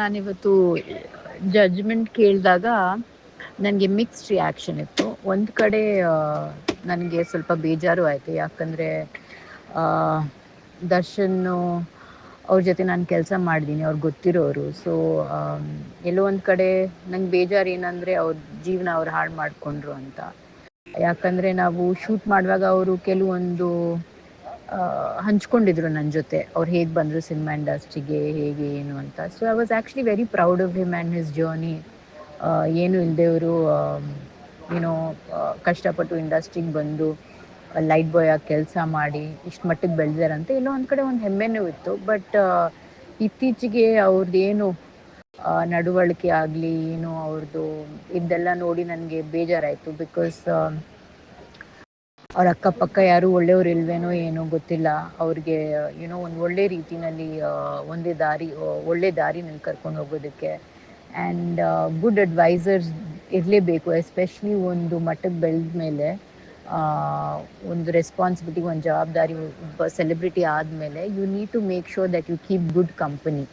ನಾನಿವತ್ತು ಜಡ್ಜ್ಮೆಂಟ್ ಕೇಳಿದಾಗ ನನಗೆ ಮಿಕ್ಸ್ಡ್ ರಿಯಾಕ್ಷನ್ ಇತ್ತು. ಒಂದು ಕಡೆ ನನಗೆ ಸ್ವಲ್ಪ ಬೇಜಾರು ಆಯಿತು. ಯಾಕಂದರೆ ದರ್ಶನ್ನು ಅವ್ರ ಜೊತೆ ನಾನು ಕೆಲಸ ಮಾಡಿದ್ದೀನಿ ಅವ್ರು ಗೊತ್ತಿರೋರು. ಸೊ ಎಲ್ಲೋ ಒಂದು ಕಡೆ ನಂಗೆ ಬೇಜಾರು ಏನಂದರೆ ಅವ್ರ ಜೀವನ ಅವ್ರು ಹಾಳು ಮಾಡಿಕೊಂಡ್ರು ಅಂತ. ಯಾಕಂದರೆ ನಾವು ಶೂಟ್ ಮಾಡುವಾಗ ಅವರು ಕೆಲವೊಂದು ಹಂಚ್ಕೊಂಡಿದ್ರು ನನ್ನ ಜೊತೆ. ಅವ್ರು ಹೇಗೆ ಬಂದರು ಸಿನಿಮಾ ಇಂಡಸ್ಟ್ರಿಗೆ ಹೇಗೆ, ಏನು ಅಂತ. So I was actually very proud of him and his journey ಏನು ಇಲ್ಲದೆವರು ಏನೋ ಕಷ್ಟಪಟ್ಟು ಇಂಡಸ್ಟ್ರಿಗೆ ಬಂದು ಲೈಟ್ ಬಾಯ್ ಆಗಿ ಕೆಲಸ ಮಾಡಿ, ಇಷ್ಟು ಮಟ್ಟಿಗೆ ಅಂತ ಎಲ್ಲೋ ಒಂದು ಕಡೆ ಒಂದು ಹೆಮ್ಮೆನೂ ಇತ್ತು. ಬಟ್ ಇತ್ತೀಚೆಗೆ ಅವ್ರದ್ದೇನು ಏನು ನಡವಳಿಕೆ ಆಗಲಿ, ಏನು ಅವ್ರದ್ದು ಇದೆಲ್ಲ ನೋಡಿ ನನಗೆ ಬೇಜಾರಾಯಿತು. ಬಿಕಾಸ್ ಅವ್ರ ಅಕ್ಕಪಕ್ಕ ಯಾರು ಒಳ್ಳೆಯವ್ರು ಇಲ್ವೇನೋ ಏನೋ ಗೊತ್ತಿಲ್ಲ. ಅವ್ರಿಗೆ ಏನೋ ಒಂದು ಒಳ್ಳೆ ರೀತಿನಲ್ಲಿ ಒಂದೇ ದಾರಿ ಒಳ್ಳೆ ದಾರಿನಲ್ಲಿ ಕರ್ಕೊಂಡು ಹೋಗೋದಕ್ಕೆ. ಆ್ಯಂಡ್ ಗುಡ್ ಅಡ್ವೈಸರ್ಸ್ ಇರಲೇಬೇಕು ಎಸ್ಪೆಷಲಿ ಒಂದು ಮಟ್ಟಕ್ಕೆ ಬೆಳೆದ ಮೇಲೆ ಒಂದು ರೆಸ್ಪಾನ್ಸಿಬಿಲಿಟಿ ಒಂದು ಜವಾಬ್ದಾರಿ, ಒಬ್ಬ ಸೆಲೆಬ್ರಿಟಿ ಆದಮೇಲೆ you need to make sure that you keep good company